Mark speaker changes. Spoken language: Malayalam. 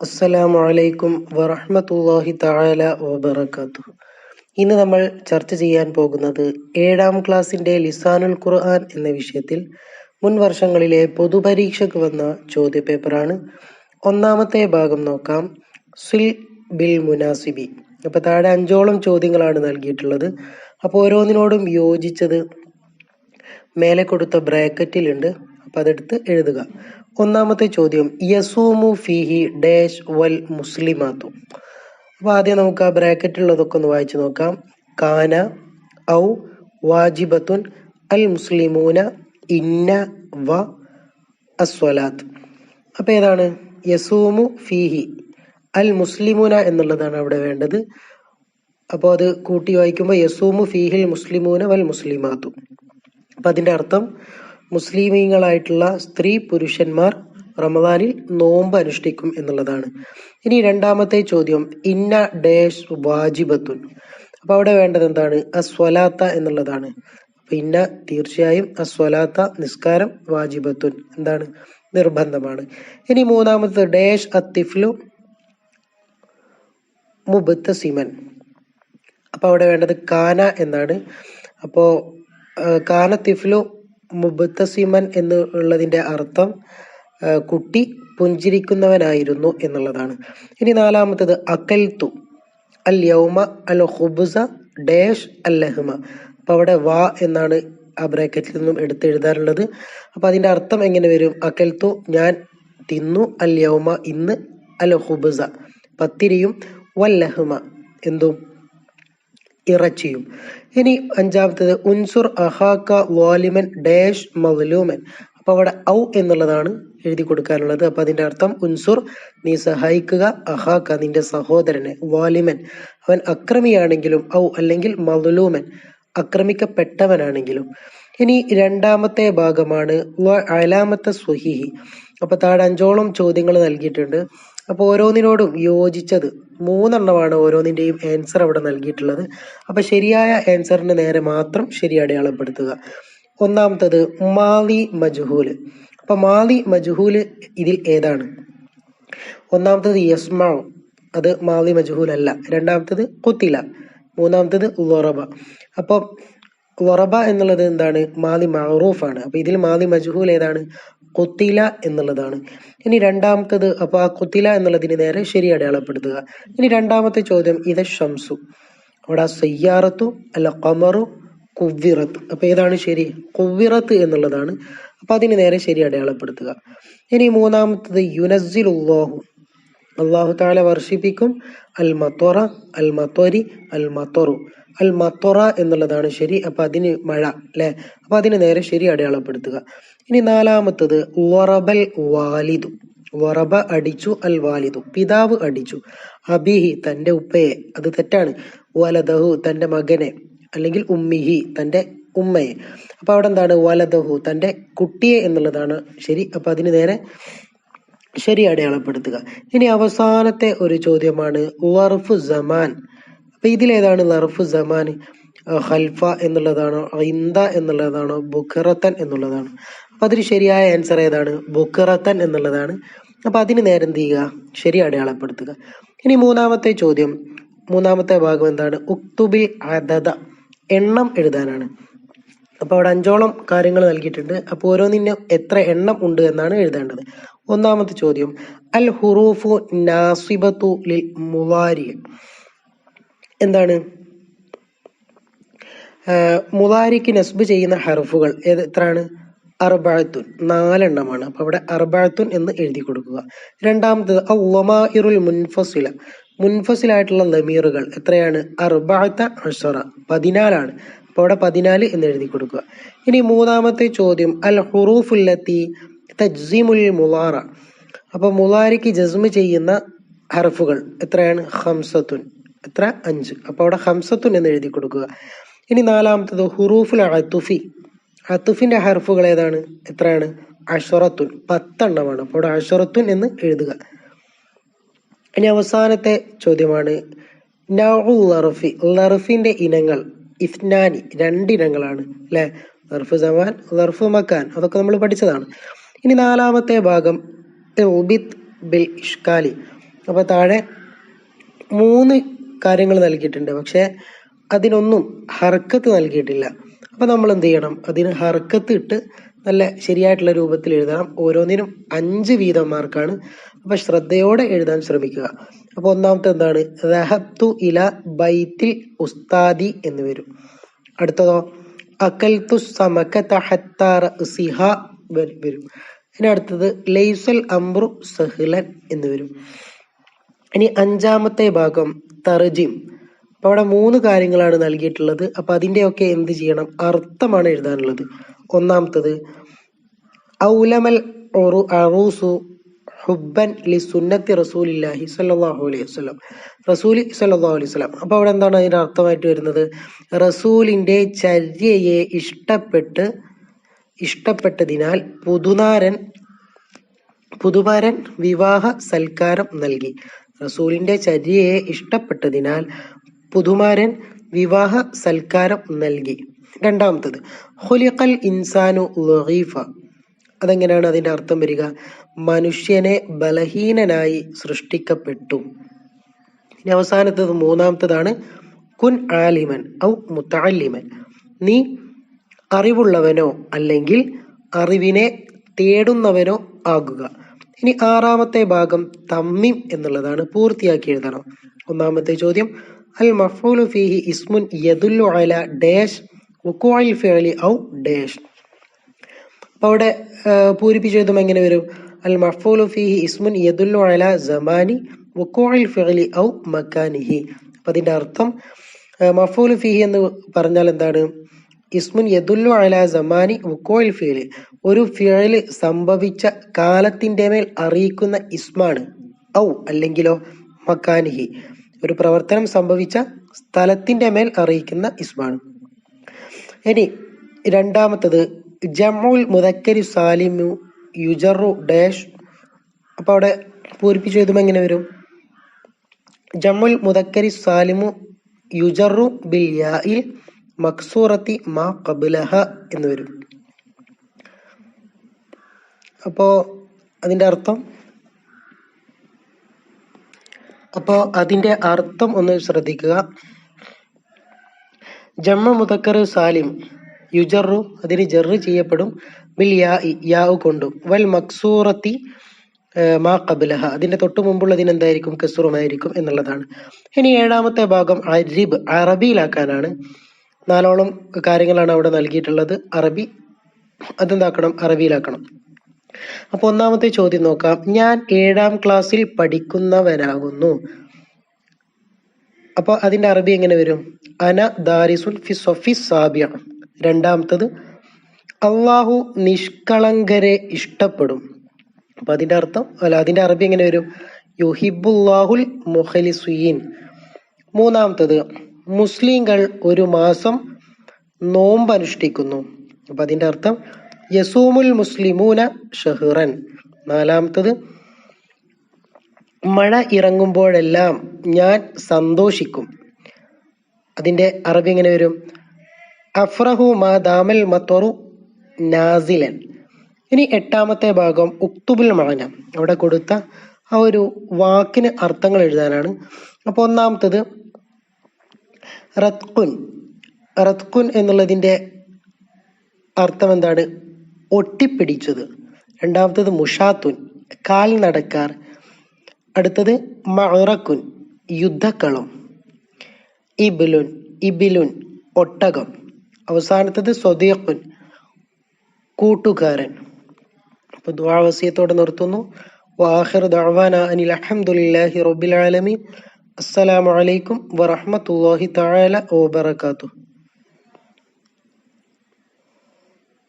Speaker 1: അസ്സലാമു അലൈക്കും വറഹ്മത്തുള്ളാഹി തആല വബറകാതുഹു. ഇന്ന് നമ്മൾ ചർച്ച ചെയ്യാൻ പോകുന്നത് ഏഴാം ക്ലാസ്സിന്റെ ലിസാനുൽ ഖുർആൻ എന്ന വിഷയത്തിൽ മുൻ വർഷങ്ങളിലെ പൊതുപരീക്ഷയ്ക്ക് വന്ന ചോദ്യപേപ്പറാണ്. ഒന്നാമത്തെ ഭാഗം നോക്കാം. സിൽ ബിൽ മുനാസിബി. അപ്പോൾ താഴെ അഞ്ചോളം ചോദ്യങ്ങളാണ് നൽകിയിട്ടുള്ളത്. അപ്പോൾ ഓരോന്നിനോടും യോജിച്ചത് മേലെ കൊടുത്ത ബ്രാക്കറ്റിലുണ്ട്. അപ്പോൾ അതെടുത്ത് എഴുതുക. ഒന്നാമത്തെ ചോദ്യം യസൂമു ഫിഹി ഡേഷ് വൽ മുസ്ലിമാത്തു. അപ്പോൾ ആദ്യം നമുക്ക് ആ ബ്രാക്കറ്റിലുള്ളതൊക്കെ ഒന്ന് വായിച്ചു നോക്കാം. കാന ഔ വാജിബത്തുൻ അൽ മുസ്ലിമൂന ഇന്ന വ അസ്വലാത്ത്. അപ്പൊ ഏതാണ്? യസൂമു ഫീഹി അൽ മുസ്ലിമൂന എന്നുള്ളതാണ് അവിടെ വേണ്ടത്. അപ്പോൾ അത് കൂട്ടി വായിക്കുമ്പോൾ യസൂമു ഫീഹിൽ മുസ്ലിമൂന വൽ മുസ്ലിമാത്തു. അപ്പൊ അതിന്റെ അർത്ഥം മുസ്ലിമീങ്ങളായിട്ടുള്ള സ്ത്രീ പുരുഷന്മാർ റമദാനിൽ നോമ്പ് അനുഷ്ഠിക്കും എന്നുള്ളതാണ്. ഇനി രണ്ടാമത്തെ ചോദ്യം ഇന്ന ഡേഷ് വാജിബത്തുൻ. അപ്പൊ അവിടെ വേണ്ടത് എന്താണ്? അസ്വലാത്ത എന്നുള്ളതാണ്. ഇന്ന തീർച്ചയായും അസ്വലാത്ത നിസ്കാരം വാജിബത്തുൻ. എന്താണ്? നിർബന്ധമാണ്. ഇനി മൂന്നാമത്തെ ഡേഷ് അത്തിഫ്ലു മുബത്ത് സിമൻ അപ്പൊ അവിടെ വേണ്ടത് കാന എന്നാണ്. അപ്പോ ആ, കാന തിഫ്ലു മുബത്തസിമൻ എന്നുള്ളതിന്റെ അർത്ഥം കുട്ടി പുഞ്ചിരിക്കുന്നവനായിരുന്നു എന്നുള്ളതാണ്. ഇനി നാലാമത്തത് അക്കൽത്തു അൽ യൗമ അൽ ഹുബുസ ഡേഷ് അൽ ലഹ്മ. അപ്പോൾ അവിടെ വാ എന്നാണ് ആ ബ്രാക്കറ്റിൽ നിന്നും എടുത്തെഴുതാറുള്ളത്. അപ്പോൾ അതിന്റെ അർത്ഥം എങ്ങനെ വരും? അക്കൽത്തു ഞാൻ തിന്നു അൽ യൗമ ഇന്ന് അൽ ഹുബുസ പത്തിരിയും വൽ ലഹ്മ. എന്തും? ഇറച്ചിയും. ഇനി അഞ്ചാമത്തത് ഉൻസുർ അഹാക്ക വാലിമൻ ഡാഷ് മവലൂമൻ അപ്പൊ അവിടെ ഔ എന്നുള്ളതാണ് എഴുതി കൊടുക്കാനുള്ളത്. അപ്പൊ അതിന്റെ അർത്ഥം ഉൻസുർ നീ സഹായിക്കുക അഹാക്ക നിന്റെ സഹോദരനെ വാലിമൻ. അവൻ അക്രമിയാണെങ്കിലും ഔ അല്ലെങ്കിൽ മവലൂമൻ അക്രമിക്കപ്പെട്ടവനാണെങ്കിലും. ഇനി രണ്ടാമത്തെ ഭാഗമാണ് അലാമത്തെ സുഹിഹി അപ്പൊ താഴെ അഞ്ചോളം ചോദ്യങ്ങൾ നൽകിയിട്ടുണ്ട്. അപ്പൊ ഓരോന്നിനോടും യോജിച്ചത് മൂന്നെണ്ണമാണ് ഓരോന്നിന്റെയും ആൻസർ അവിടെ നൽകിയിട്ടുള്ളത്. അപ്പൊ ശരിയായ ആൻസറിന് നേരെ മാത്രം ശരി അടയാളപ്പെടുത്തുക. ഒന്നാമത്തത് മാലി മജുഹൂൽ അപ്പൊ മാലി മജുഹൂൽ ഇതിൽ ഏതാണ്? ഒന്നാമത്തത് യസ്മാവ് അത് മാലി മജുഹൂൽ അല്ല രണ്ടാമത്തത് കുത്തില. മൂന്നാമത്തത് ലൊറബ അപ്പോൾ വറബ എന്നുള്ളത് എന്താണ്? മാലി മഅറൂഫ് ആണ് അപ്പൊ ഇതിൽ മാലി മജുഹൂൽ ഏതാണ്? കുത്തില എന്നുള്ളതാണ്. ഇനി രണ്ടാമത്തത് അപ്പൊ ആ കൊത്തില എന്നുള്ളതിന് നേരെ ശരി അടയാളപ്പെടുത്തുക. ഇനി രണ്ടാമത്തെ ചോദ്യം ഇത് ഷംസു. അവിടെ സയ്യാറത്തു അല്ല കമറു കുവ്വിറത്ത്. അപ്പൊ ഏതാണ് ശരി? കുവ്വിറത്ത് എന്നുള്ളതാണ്. അപ്പൊ അതിന് നേരെ ശരി അടയാളപ്പെടുത്തുക. ഇനി മൂന്നാമത്തത് യുനസിൽ ഉള്ളാഹു അള്ളാഹു താല വർഷിപ്പിക്കും അൽ മത്തോറ അൽ മത്തോരി അൽ മത്തോറു അൽ മത്തോറ എന്നുള്ളതാണ് ശരി. അപ്പൊ അതിന് മഴ അല്ലെ? അപ്പൊ അതിന് നേരെ ശരി അടയാളപ്പെടുത്തുക. ഇനി നാലാമത്തത് വറബൽ വാലിദു. വറബ അടിച്ചു അൽ വാലിദു. പിതാവ് അടിച്ചു. അബിഹി തന്റെ ഉപ്പയെ. അത് തെറ്റാണ്. വലദഹു തന്റെ മകനെ. അല്ലെങ്കിൽ ഉമ്മിഹി തന്റെ ഉമ്മയെ. അപ്പൊ അവിടെ എന്താണ്? വലദഹു തന്റെ കുട്ടിയെ എന്നുള്ളതാണ് ശരി. അപ്പൊ അതിന് നേരെ ശരി അടയാളപ്പെടുത്തുക. ഇനി അവസാനത്തെ ഒരു ചോദ്യമാണ് വർഫു ജമാൻ അപ്പൊ ഇതിലേതാണ് ലർഫു ജമാൻ ഹൽഫ എന്നുള്ളതാണോ? ഇന്ദ എന്നുള്ളതാണോ? ബുഖറത്തൻ എന്നുള്ളതാണോ. അപ്പൊ അതിന് ശരിയായ ആൻസർ ഏതാണ്? ബുക്കറത്തൻ എന്നുള്ളതാണ്. അപ്പോൾ അതിന് നേരം തീയുക ശരി അടയാളപ്പെടുത്തുക. ഇനി മൂന്നാമത്തെ ചോദ്യം. മൂന്നാമത്തെ ഭാഗം എന്താണ്? ഉക്തുബിൽ അദദ. എണ്ണം എഴുതാനാണ്. അപ്പോൾ അവിടെ അഞ്ചോളം കാര്യങ്ങൾ നൽകിയിട്ടുണ്ട്. അപ്പോൾ ഓരോന്നിന് എത്ര എണ്ണം ഉണ്ട് എന്നാണ് എഴുതേണ്ടത്. ഒന്നാമത്തെ ചോദ്യം. അൽ ഹുറൂഫു നാസിബത്തു ലിൽ മുവാരി. എന്താണ്? മുലാരിക്ക് നസ്ബ് ചെയ്യുന്ന ഹർഫുകൾ ഏത് എത്രയാണ്? അർബാത്തുൻ നാലെണ്ണമാണ്. അപ്പോൾ അവിടെ അർബാത്തുൻ എന്ന് എഴുതി കൊടുക്കുക. രണ്ടാമത്തത് ഇറുൽ മുൻഫസില. മുൻഫസിലായിട്ടുള്ള ലമീറുകൾ എത്രയാണ്? അർബാത്ത അഷറ പതിനാലാണ്. അപ്പോൾ അവിടെ പതിനാല് എന്ന് എഴുതി കൊടുക്കുക. ഇനി മൂന്നാമത്തെ ചോദ്യം അൽ ഹുറൂഫുല്ലത്തി തജ്സിമുൽ മുലാറ. അപ്പോൾ മുലാരിക്ക് ജസ്മ് ചെയ്യുന്ന ഹർഫുകൾ എത്രയാണ്? ഹംസത്തുൻ എത്ര? അഞ്ച്. അപ്പോൾ അവിടെ ഹംസത്തുൻ എന്ന് എഴുതി കൊടുക്കുക. ഇനി നാലാമത്തത് ഹുറൂഫുൽ അത്തുഫി അത്തുഫിന്റെ ഹർഫുകൾ ഏതാണ്? എത്രയാണ്? അഷറത്തുൻ പത്തെണ്ണമാണ്. അപ്പോൾ അഷറത്തുൻ എന്ന് എഴുതുക. ഇനി അവസാനത്തെ ചോദ്യമാണ്. ലർഫി ലർഫിന്റെ ഇനങ്ങൾ ഇസ്നാനി രണ്ടിനങ്ങളാണ്. അല്ലെ? ലർഫ് സമാൻ ലർഫ് മക്കാൻ. അതൊക്കെ നമ്മൾ പഠിച്ചതാണ്. ഇനി നാലാമത്തെ ഭാഗം ഉബിത് ബിൽ ഇഷ്കാലി. അപ്പോൾ താഴെ മൂന്ന് കാര്യങ്ങൾ നൽകിയിട്ടുണ്ട്. പക്ഷേ അതിനൊന്നും ഹർക്കത്ത് നൽകിയിട്ടില്ല. അപ്പോൾ നമ്മൾ എന്ത് ചെയ്യണം അതിന് ഹർക്കത്ത് ഇട്ട് നല്ല ശരിയായിട്ടുള്ള രൂപത്തിൽ എഴുതണം. ഓരോന്നിനും അഞ്ച് വീതം മാർക്കാണ് അപ്പോൾ ശ്രദ്ധയോടെ എഴുതാൻ ശ്രമിക്കുക. അപ്പോൾ ഒന്നാമത്തെ എന്താണ്? റഹത്തു ഇല ബൈത്തിൽ ഉസ്താദി എന്ന് വരും. അടുത്തതോ? അക്കൽത്തു സമക തഹത്താറ സിഹ വരും. ഇനി അടുത്തത് ലൈസൽ അംറു സഹ്ലൻ എന്ന് വരും. ഇനി അഞ്ചാമത്തെ ഭാഗം തർജിം. അപ്പൊ അവിടെ മൂന്ന് കാര്യങ്ങളാണ് നൽകിയിട്ടുള്ളത്. അപ്പൊ ഒക്കെ എന്ത് ചെയ്യണം? അർത്ഥമാണ് എഴുതാനുള്ളത്. ഒന്നാമത്തത് ഔലമൽ അറൂസു ഹുബൻ ലി സുന്നത്തി റസൂലില്ലാഹി സല്ലാഹു അലൈഹി വസ്ലം റസൂലി സല്ലാഹു അലൈഹി വസ്ലാം അപ്പോൾ അവിടെ എന്താണ് അതിന്റെ അർത്ഥമായിട്ട് വരുന്നത്? റസൂലിന്റെ ചര്യയെ ഇഷ്ടപ്പെട്ട് ഇഷ്ടപ്പെട്ടതിനാൽ പുതുനാരൻ പുതുമാരൻ വിവാഹ സൽക്കാരം നൽകി. റസൂലിന്റെ ചര്യയെ ഇഷ്ടപ്പെട്ടതിനാൽ പുതുമാരൻ വിവാഹ സൽക്കാരം നൽകി. രണ്ടാമത്തത് ഹുലിഖൽ ഇൻസാനു ലഹീഫ അതെങ്ങനെയാണ് അതിന്റെ അർത്ഥം വരിക? മനുഷ്യനെ ബലഹീനനായി സൃഷ്ടിക്കപ്പെട്ടു. ഇനി അവസാനത്തത് മൂന്നാമത്തതാണ് കുൻ ആലിമൻ ഔ മുത്താലിമൻ നീ അറിവുള്ളവനോ അല്ലെങ്കിൽ അറിവിനെ തേടുന്നവനോ ആകുക. ഇനി ആറാമത്തെ ഭാഗം തമ്മിം എന്നുള്ളതാണ് പൂർത്തിയാക്കി എഴുതണം. ഒന്നാമത്തെ ചോദ്യം അൽ മഫൂലു ഫീഹി ഇസ്മുൻ യദുല്ലു അല ഡാഷ് വുക്കുഅൽ ഫിഅലി ഔ ഡാഷ് അപ്പോൾ അവിടെ പൂരിപ്പിച്ച് എഴുതുമ്പോൾ എങ്ങനെ വരും? അൽ മഫൂലു ഫീഹി ഇസ്മുൻ യദുല്ലു അല സമാനി വുക്കുഅൽ ഫിഅലി ഔ മക്കാനിഹി. അപ്പം അതിന്റെ അർത്ഥം മഫൂലു ഫീഹി എന്ന് പറഞ്ഞാൽ എന്താണ്? ഇസ്മുൻ യദുല്ലു അല സമാനി വുക്കോയിൽ ഫീൽ ഒരു ഫിഴൽ സംഭവിച്ച കാലത്തിന്റെ മേൽ അറിയിക്കുന്ന ഇസ്മാണ്. ഔ അല്ലെങ്കിലോ മക്കാനിഹി. ഒരു പ്രവർത്തനം സംഭവിച്ച സ്ഥലത്തിന്റെ മേൽ അറിയിക്കുന്ന ഇസ്മാണ്. ഇനി രണ്ടാമത്തത് ജമുൽ മുതക്കരി സാലിമു യുജറു ഡാഷ്. അപ്പൊ അവിടെ പൂരിപ്പിച്ചു എഴുതുമ്പോൾ എങ്ങനെ വരും? ജമുൽ മുതക്കരി സാലിമു യുജറു ബിൽ യായിൽ മക്സൂറത്തി മാ കബുലഹ എന്ന് വരും. അപ്പോ അതിന്റെ അർത്ഥം അപ്പോ അതിന്റെ അർത്ഥം ഒന്ന് ശ്രദ്ധിക്കുക. ജമ്മ മുതക്കർ സാലിം യുജറു അതിന് ജറ് ചെയ്യപ്പെടും. ബിൽ യാ യാവ് കൊണ്ടും. വൽ മക്സൂറത്തി മാ കബിലഹ അതിന്റെ തൊട്ടു മുമ്പുള്ളതിന് എന്തായിരിക്കും? കസുറുമായിരിക്കും എന്നുള്ളതാണ്. ഇനി ഏഴാമത്തെ ഭാഗം അരിബ് അറബിയിലാക്കാനാണ്. നാലോളം കാര്യങ്ങളാണ് അവിടെ നൽകിയിട്ടുള്ളത്. അറബി അതെന്താക്കണം? അറബിയിലാക്കണം. അപ്പൊ ഒന്നാമത്തെ ചോദ്യം നോക്കാം. ഞാൻ ഏഴാം ക്ലാസ്സിൽ പഠിക്കുന്നവനാകുന്നു. അപ്പൊ അതിന്റെ അറബി എങ്ങനെ വരും? അന ദാരിസുൽ ഫി രണ്ടാമത്തത് അള്ളാഹു നിഷ്കളങ്കരെ ഇഷ്ടപ്പെടും. അപ്പൊ അതിന്റെ അർത്ഥം അല്ല അതിന്റെ അറബി എങ്ങനെ വരും? യുഹിബുല്ലാഹുൽ മുഹലിസുയീൻ മൂന്നാമത്തത് മുസ്ലിങ്ങൾ ഒരു മാസം നോമ്പ് അനുഷ്ഠിക്കുന്നു അപ്പൊ അതിന്റെ അർത്ഥം യസൂമുൽ മുസ്ലിമൂന ഷഹ്റൻ. നാലാമത്തത് മഴ ഇറങ്ങുമ്പോഴെല്ലാം ഞാൻ സന്തോഷിക്കും. അതിന്റെ അറബി എങ്ങനെ വരും? അഫ്രഹു മാ ദാമൽ നാസിലൻ. ഇനി എട്ടാമത്തെ ഭാഗം ഉക്തുബുൽ മഴന അവിടെ കൊടുത്ത ആ ഒരു വാക്കിന് അർത്ഥങ്ങൾ എഴുതാനാണ്. അപ്പോൾ ഒന്നാമത്തത് റത്കുൻ റത്കുൻ എന്നുള്ളതിന്റെ അർത്ഥം എന്താണ്? ഒട്ടിപ്പിടിച്ചത്. രണ്ടാമത്തത് മുഷാത്തുൻ കാൽ നടക്കാർ. അടുത്തത് മഴറക്കുൻ യുദ്ധക്കളം. ഇബിലുൻ ഇബിലുൻ ഒട്ടകം. അവസാനത്തത് സ്വദീഖുൻ കൂട്ടുകാരൻ. അപ്പൊ ദ്വാവസ്യത്തോടെ നിർത്തുന്നു. വാഹിർ ദഅവാന അനിൽ അൽഹംദുലില്ലാഹി റബ്ബിൽ ആലമീൻ. അസ്സലാമു അലൈക്കും വറഹ്മത്തുള്ളാഹി തആല വബറകാതുഹു.